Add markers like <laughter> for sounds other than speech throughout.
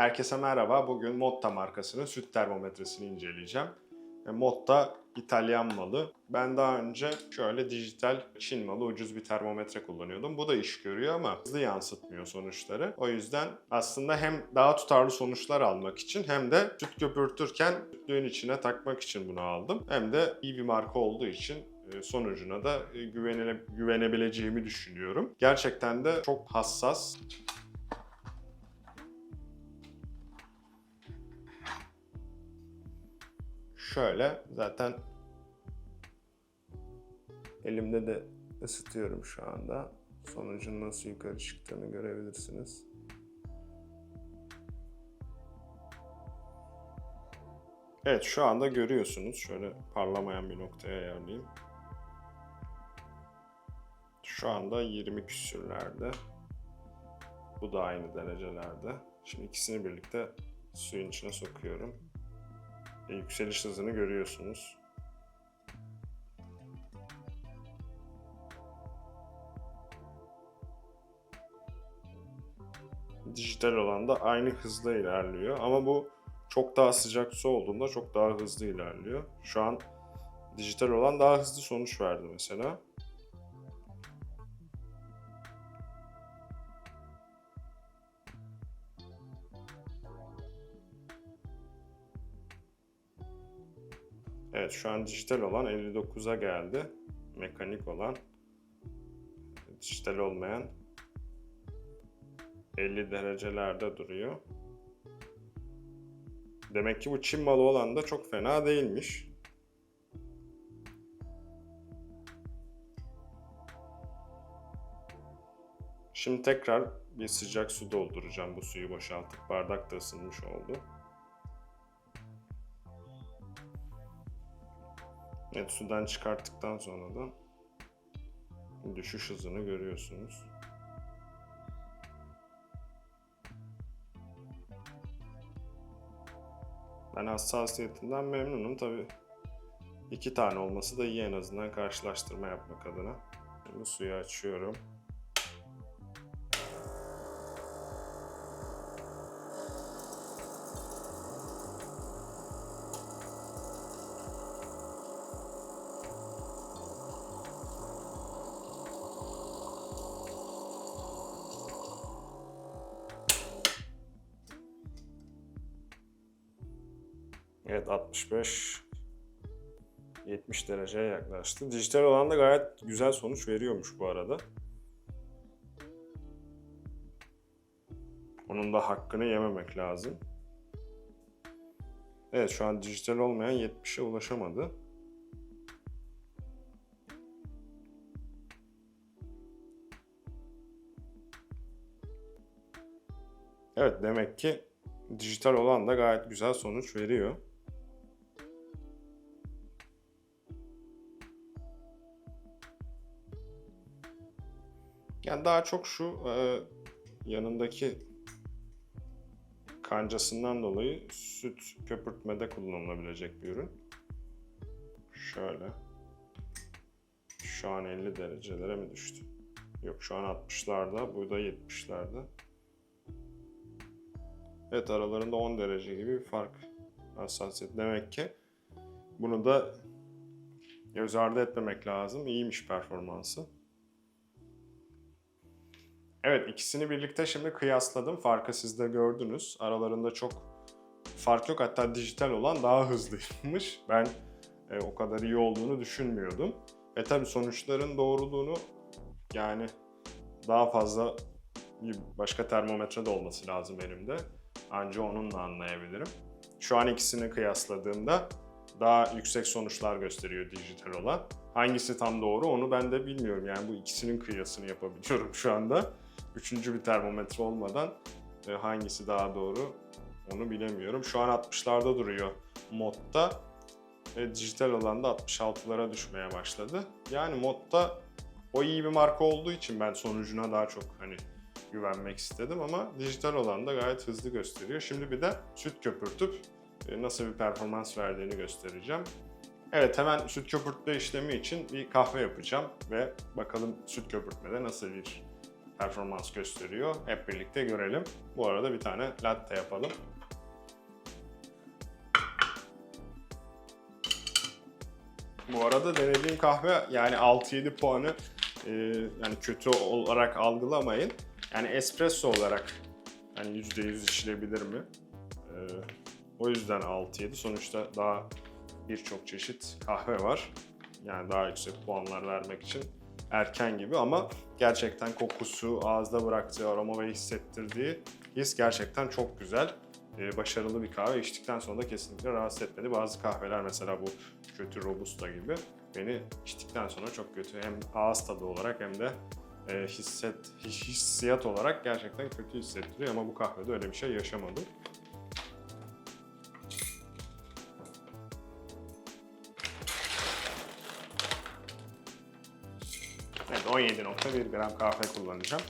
Herkese merhaba. Bugün Motta markasının süt termometresini inceleyeceğim. E, Motta İtalyan malı. Ben daha önce şöyle dijital Çin malı ucuz bir termometre kullanıyordum. Bu da iş görüyor ama hızlı yansıtmıyor sonuçları. O yüzden aslında hem daha tutarlı sonuçlar almak için hem de süt köpürtürken sütlüğün içine takmak için bunu aldım. Hem de iyi bir marka olduğu için e, sonucuna da e, güvenile, güvenebileceğimi düşünüyorum. Gerçekten de çok hassas. Şöyle zaten elimde de ısıtıyorum şu anda. Sonucun nasıl yukarı çıktığını görebilirsiniz. Evet şu anda görüyorsunuz. Şöyle parlamayan bir noktaya ayarlayayım. Şu anda 20 küsürlerde. Bu da aynı derecelerde. Şimdi ikisini birlikte suyun içine sokuyorum. Yükseliş hızını görüyorsunuz. Dijital olan da aynı hızda ilerliyor ama bu çok daha sıcak su olduğunda çok daha hızlı ilerliyor. Şu an dijital olan daha hızlı sonuç verdi mesela. Evet şu an dijital olan 59'a geldi. Mekanik olan dijital olmayan 50 derecelerde duruyor. Demek ki bu Çin malı olan da çok fena değilmiş. Şimdi tekrar bir sıcak su dolduracağım bu suyu boşaltıp bardak da ısınmış oldu. Evet sudan çıkarttıktan sonra da düşüş hızını görüyorsunuz. Ben hassasiyetinden memnunum tabi. iki tane olması da iyi en azından karşılaştırma yapmak adına. Şimdi suyu açıyorum. Evet 65 70 dereceye yaklaştı. Dijital olan da gayet güzel sonuç veriyormuş bu arada. Onun da hakkını yememek lazım. Evet şu an dijital olmayan 70'e ulaşamadı. Evet demek ki dijital olan da gayet güzel sonuç veriyor. Yani daha çok şu e, yanındaki kancasından dolayı süt köpürtmede kullanılabilecek bir ürün. Şöyle. Şu an 50 derecelere mi düştü? Yok şu an 60'larda, bu da 70'lerde. Evet aralarında 10 derece gibi bir fark hassasiyet. Demek ki bunu da göz ardı etmemek lazım. İyiymiş performansı. Evet ikisini birlikte şimdi kıyasladım. Farkı siz de gördünüz. Aralarında çok fark yok. Hatta dijital olan daha hızlıymış. Ben e, o kadar iyi olduğunu düşünmüyordum. E tabi sonuçların doğruluğunu yani daha fazla bir başka termometre de olması lazım elimde. Anca onunla anlayabilirim. Şu an ikisini kıyasladığımda daha yüksek sonuçlar gösteriyor dijital olan. Hangisi tam doğru onu ben de bilmiyorum. Yani bu ikisinin kıyasını yapabiliyorum şu anda. Üçüncü bir termometre olmadan e, hangisi daha doğru onu bilemiyorum. Şu an 60'larda duruyor modda. E, dijital olan da 66'lara düşmeye başladı. Yani modda o iyi bir marka olduğu için ben sonucuna daha çok hani güvenmek istedim ama dijital olan da gayet hızlı gösteriyor. Şimdi bir de süt köpürtüp e, nasıl bir performans verdiğini göstereceğim. Evet hemen süt köpürtme işlemi için bir kahve yapacağım ve bakalım süt köpürtmede nasıl bir performans gösteriyor. Hep birlikte görelim. Bu arada bir tane latte yapalım. Bu arada denediğim kahve yani 6-7 puanı e, yani kötü olarak algılamayın. Yani espresso olarak yani %100 içilebilir mi? E, o yüzden 6-7. Sonuçta daha birçok çeşit kahve var. Yani daha yüksek puanlar vermek için erken gibi ama gerçekten kokusu, ağızda bıraktığı aroma ve hissettirdiği his gerçekten çok güzel. Ee, başarılı bir kahve. İçtikten sonra da kesinlikle rahatsız etmedi. Bazı kahveler mesela bu kötü robusta gibi beni içtikten sonra çok kötü hem ağız tadı olarak hem de e, hisset his- hissiyat olarak gerçekten kötü hissettiriyor ama bu kahvede öyle bir şey yaşamadım. 17.1 gram kahve kullanacağım.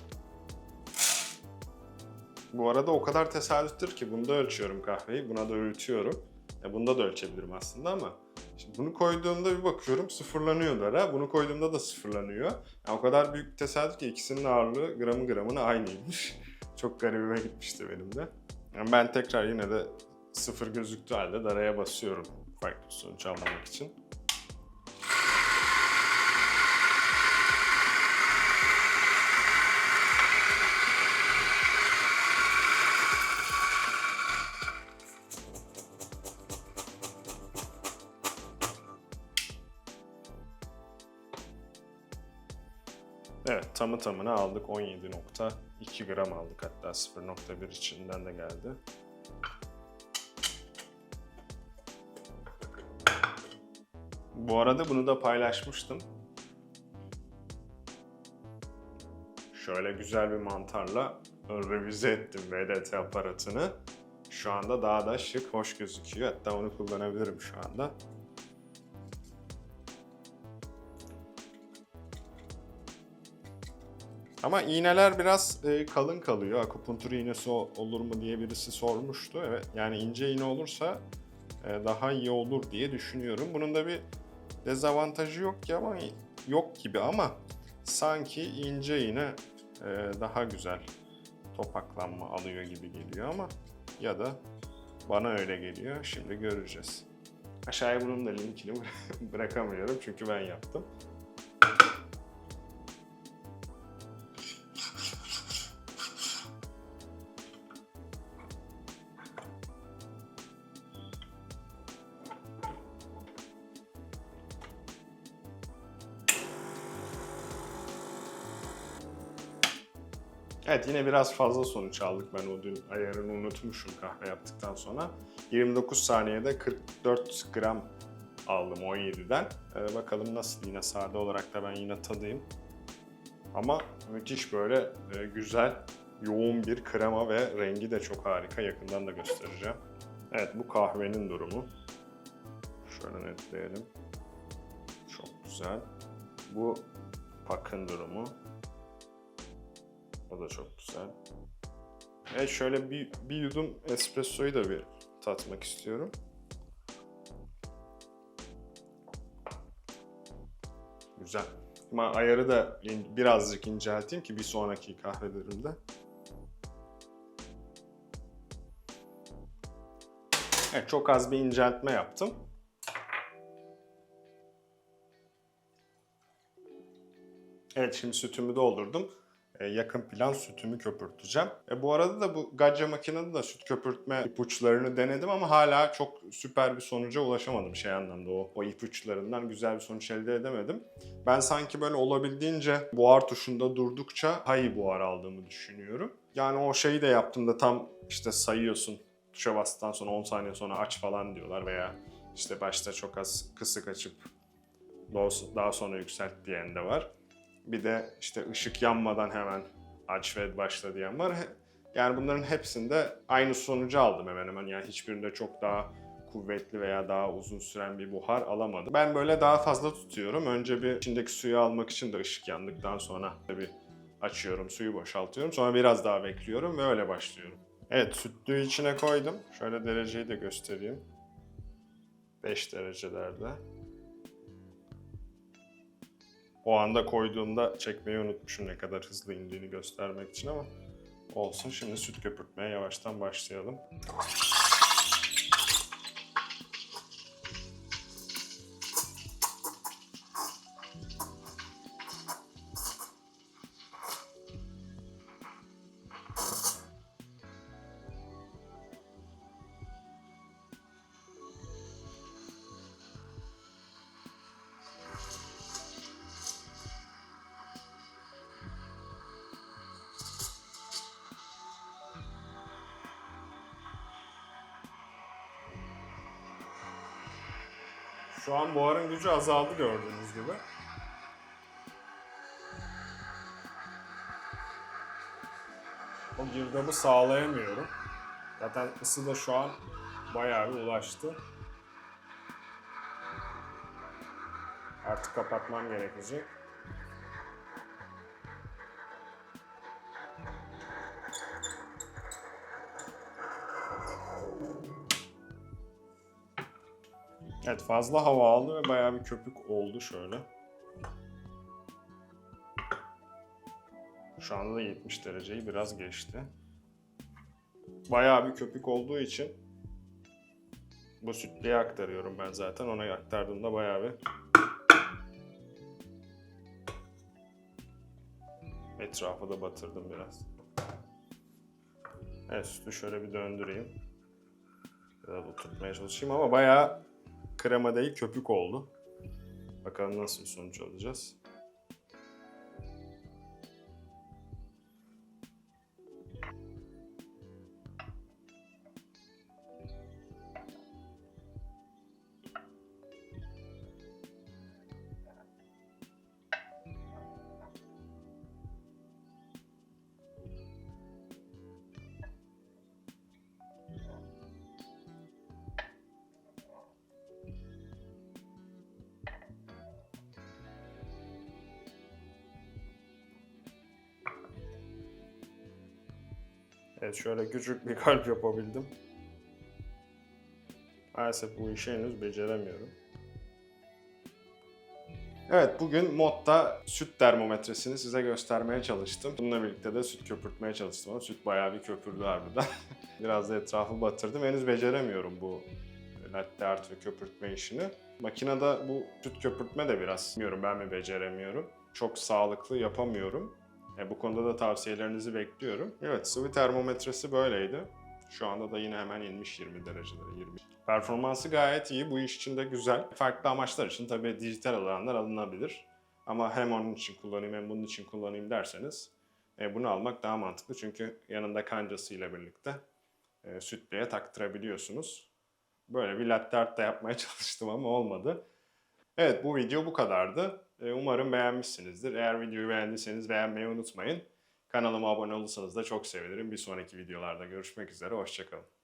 Bu arada o kadar tesadüftür ki bunda ölçüyorum kahveyi, buna da öğütüyorum. E bunda da ölçebilirim aslında ama şimdi bunu koyduğumda bir bakıyorum sıfırlanıyor dara, bunu koyduğumda da sıfırlanıyor. Yani o kadar büyük bir tesadüf ki ikisinin ağırlığı gramı gramına aynıymış. <laughs> Çok garibime gitmişti benim de. Yani ben tekrar yine de sıfır gözüktüğü halde daraya basıyorum farklı sonuç almak için. Evet tamı tamına aldık 17.2 gram aldık hatta 0.1 içinden de geldi. Bu arada bunu da paylaşmıştım. Şöyle güzel bir mantarla revize ettim VDT aparatını. Şu anda daha da şık, hoş gözüküyor. Hatta onu kullanabilirim şu anda. Ama iğneler biraz e, kalın kalıyor. Akupunktur iğnesi olur mu diye birisi sormuştu. Evet yani ince iğne olursa e, daha iyi olur diye düşünüyorum. Bunun da bir dezavantajı yok ki ama yok gibi ama sanki ince iğne e, daha güzel topaklanma alıyor gibi geliyor ama ya da bana öyle geliyor. Şimdi göreceğiz. Aşağıya bunun da linkini <laughs> bırakamıyorum çünkü ben yaptım. Evet yine biraz fazla sonuç aldık. Ben o dün ayarını unutmuşum kahve yaptıktan sonra. 29 saniyede 44 gram aldım 17'den. Ee, bakalım nasıl yine sade olarak da ben yine tadayım. Ama müthiş böyle e, güzel, yoğun bir krema ve rengi de çok harika. Yakından da göstereceğim. Evet bu kahvenin durumu. Şöyle netleyelim. Çok güzel. Bu pakın durumu. O da çok güzel. Evet şöyle bir, bir yudum espressoyu da bir tatmak istiyorum. Güzel. Ama ayarı da birazcık incelteyim ki bir sonraki kahvelerimde. Evet çok az bir inceltme yaptım. Evet şimdi sütümü doldurdum. E, yakın plan sütümü köpürteceğim. E, bu arada da bu Gacca makinede de süt köpürtme ipuçlarını denedim ama hala çok süper bir sonuca ulaşamadım şey anlamda o, o ipuçlarından güzel bir sonuç elde edemedim. Ben sanki böyle olabildiğince buhar tuşunda durdukça iyi buhar aldığımı düşünüyorum. Yani o şeyi de yaptığımda tam işte sayıyorsun tuşa bastıktan sonra 10 saniye sonra aç falan diyorlar veya işte başta çok az kısık açıp daha sonra yükselt diyen de var. Bir de işte ışık yanmadan hemen aç ve başla diyen var. Yani bunların hepsinde aynı sonucu aldım hemen hemen. Yani hiçbirinde çok daha kuvvetli veya daha uzun süren bir buhar alamadım. Ben böyle daha fazla tutuyorum. Önce bir içindeki suyu almak için de ışık yandıktan sonra bir açıyorum, suyu boşaltıyorum. Sonra biraz daha bekliyorum ve öyle başlıyorum. Evet, sütlüğü içine koydum. Şöyle dereceyi de göstereyim. 5 derecelerde. O anda koyduğumda çekmeyi unutmuşum ne kadar hızlı indiğini göstermek için ama olsun. Şimdi süt köpürtmeye yavaştan başlayalım. Şu an buharın gücü azaldı gördüğünüz gibi. O girdabı sağlayamıyorum. Zaten ısı da şu an bayağı bir ulaştı. Artık kapatmam gerekecek. Evet fazla hava aldı ve bayağı bir köpük oldu şöyle. Şu anda da 70 dereceyi biraz geçti. Bayağı bir köpük olduğu için bu sütlüye aktarıyorum ben zaten. Ona aktardığımda bayağı bir etrafı da batırdım biraz. Evet sütü şöyle bir döndüreyim. Biraz oturtmaya çalışayım ama bayağı krema değil köpük oldu. Bakalım nasıl sonuç alacağız. Evet şöyle küçük bir kalp yapabildim. Maalesef bu işi henüz beceremiyorum. Evet bugün modda süt termometresini size göstermeye çalıştım. Bununla birlikte de süt köpürtmeye çalıştım ama süt bayağı bir köpürdü harbiden. <laughs> Biraz da etrafı batırdım. Henüz beceremiyorum bu latte art ve köpürtme işini. Makinede bu süt köpürtme de biraz bilmiyorum ben mi beceremiyorum. Çok sağlıklı yapamıyorum. E, bu konuda da tavsiyelerinizi bekliyorum. Evet sıvı termometresi böyleydi. Şu anda da yine hemen inmiş 20 derecelere. 20. Performansı gayet iyi. Bu iş için de güzel. Farklı amaçlar için tabii dijital olanlar alınabilir. Ama hem onun için kullanayım hem bunun için kullanayım derseniz e, bunu almak daha mantıklı. Çünkü yanında kancası ile birlikte e, sütlüğe taktırabiliyorsunuz. Böyle bir latte art da yapmaya <laughs> çalıştım ama olmadı. Evet bu video bu kadardı. E, Umarım beğenmişsinizdir. Eğer videoyu beğendiyseniz beğenmeyi unutmayın. Kanalıma abone olursanız da çok sevinirim. Bir sonraki videolarda görüşmek üzere. Hoşçakalın.